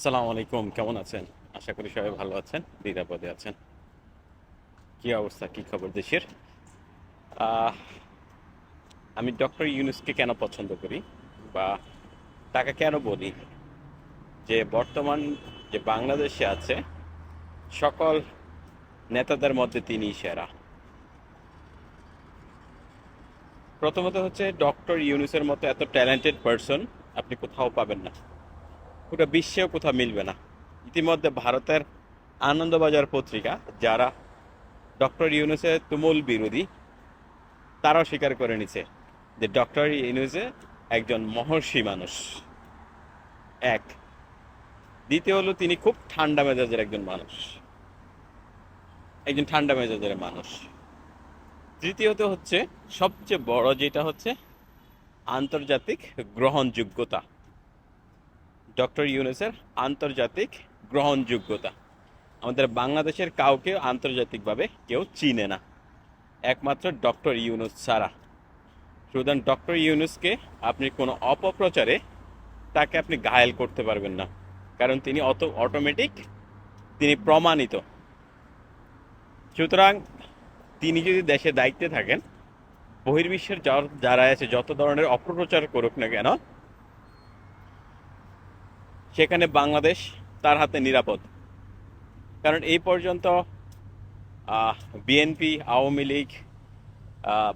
আসসালামু আলাইকুম, কেমন আছেন? আশা করি সবাই ভালো আছেন নিরাপদে আছেন। কি অবস্থা, কি খবর দেশের? আমি ডক্টর ইউনুসকে কেন পছন্দ করি বা তাকে কেন বলি? যে বর্তমান যে বাংলাদেশে আছে, সকল নেতাদের মধ্যে তিনি সেরা। প্রথমত হচ্ছে, ডক্টর ইউনুসের মতো এত ট্যালেন্টেড পারসন আপনি কোথাও পাবেন না। পুরো বিশ্বেও কোথাও মিলবে না। ইতিমধ্যে ভারতের আনন্দবাজার পত্রিকা, যারা ডক্টর ইউনুসের তুমুল বিরোধী, তারাও স্বীকার করে নিছে যে ডক্টর ইউনুসে একজন মহর্ষি মানুষ। এক। দ্বিতীয় হলো তিনি খুব ঠান্ডা মেজাজের একজন মানুষ। একজন ঠান্ডা মেজাজের মানুষ। তৃতীয়ত হচ্ছে সবচেয়ে বড় যেটা হচ্ছে আন্তর্জাতিক গ্রহণযোগ্যতা। ডক্টর ইউনুসের আন্তর্জাতিক গ্রহণযোগ্যতা। আমাদের বাংলাদেশের কাউকে আন্তর্জাতিকভাবে কেউ চিনে না। একমাত্র ডক্টর ইউনুস ছাড়া। সুতরাং ডক্টর ইউনুসকে আপনি কোনো অপপ্রচারে তাকে আপনি ঘায়েল করতে পারবেন না। কারণ তিনি অত অটোমেটিক তিনি প্রমাণিত। সুতরাং তিনি যদি দেশে দায়িত্বে থাকেন, বহির্বিশ্বের যারা আছে, যত ধরনের অপপ্রচার করুক না কেন সেখানে বাংলাদেশ তার হাতে নিরাপদ। কারণ এই পর্যন্ত বিএনপি, আওয়ামী লীগ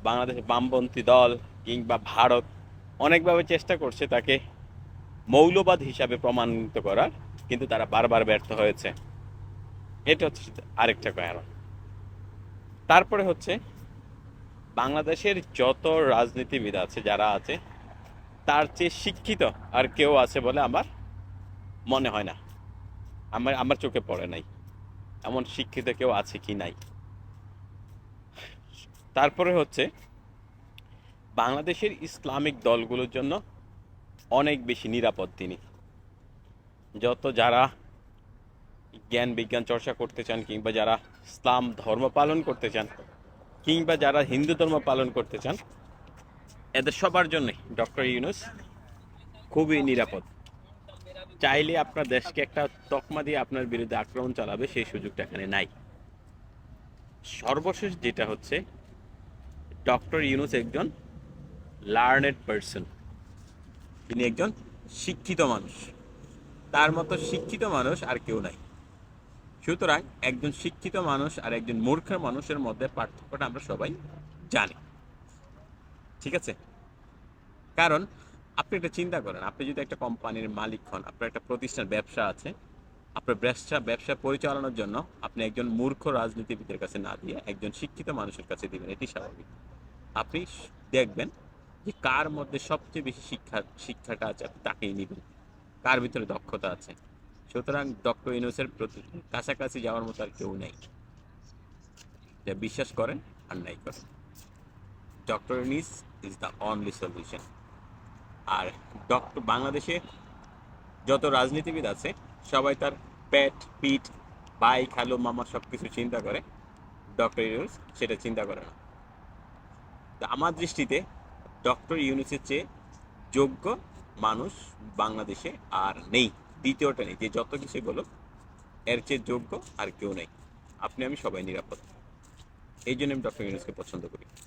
বাংলাদেশ বামপন্থী দল কিংবা ভারত অনেকভাবে চেষ্টা করছে তাকে মৌলবাদ হিসাবে প্রমাণিত করার, কিন্তু তারা বারবার ব্যর্থ হয়েছে। এটা হচ্ছে আরেকটা কারণ। তারপরে হচ্ছে, বাংলাদেশের যত রাজনীতিবিদ আছে, যারা আছে, তার চেয়ে শিক্ষিত আর কেউ আছে বলে আমার মনে হয় না। আমার আমার চোখে পড়ে নাই। এমন শিক্ষিত কেউ আছে কি নাই? তারপরে হচ্ছে, বাংলাদেশের ইসলামিক দলগুলোর জন্য অনেক বেশি নিরাপদ তিনি। যত যারা জ্ঞান বিজ্ঞান চর্চা করতে চান কিংবা যারা ইসলাম ধর্ম পালন করতে চান কিংবা যারা হিন্দু ধর্ম পালন করতে চান, এদের সবার জন্যই ডক্টর ইউনুস খুবই নিরাপদ। চাইলে আপনার দেশকে একটা তকমা দিয়ে আপনার বিরুদ্ধে আক্রমণ চালাবে, সেই সুযোগটা এখানে নাই। সর্বশেষ যেটা হচ্ছে, ডক্টর ইউনুস একজন লার্নেড পারসন তিনি একজন শিক্ষিত মানুষ। তার মতো শিক্ষিত মানুষ আর কেউ নাই। সুতরাং একজন শিক্ষিত মানুষ আর একজন মূর্খের মানুষের মধ্যে পার্থক্যটা আমরা সবাই জানি। ঠিক আছে? কারণ আপনি একটা চিন্তা করেন, আপনি যদি একটা কোম্পানির মালিক হন, আপনার একটা প্রতিষ্ঠান, ব্যবসা আছে, আপনার ব্যবসা ব্যবসা পরিচালনার জন্য আপনি একজন মূর্খ রাজনীতিবিদের কাছে না দিয়ে একজন শিক্ষিত মানুষের কাছে দিবেন, এটি স্বাভাবিক। আপনি দেখবেন যে কার মধ্যে সবচেয়ে বেশি শিক্ষা, শিক্ষাটা আছে, আপনি তাকেই নেবেন। কার ভিতরে দক্ষতা আছে? সুতরাং ডক্টর ইউনুসের প্রতি কাছাকাছি যাওয়ার মতো আর কেউ নেই। যা বিশ্বাস করেন আর নাই করেন। Doctor Yunus is the only solution. R doctor বাংলাদেশে যত রাজনীতিবিদ আছে, সবাই তার পেট পিট ভাই খালু, মামা সব কিছু চিন্তা করে। ডক্টর ইউনুস সেটা চিন্তা করে না। তা আমার দৃষ্টিতে ডক্টর ইউনুসের চেয়ে যোগ্য মানুষ বাংলাদেশে আর নেই, দ্বিতীয়টা নেই। যে যত কিছু বলো এর চেয়ে যোগ্য আর কেউ নেই। আপনি, আমি সবাই নিরাপদ। এই জন্য আমি ডক্টর ইউনুসকে পছন্দ করি।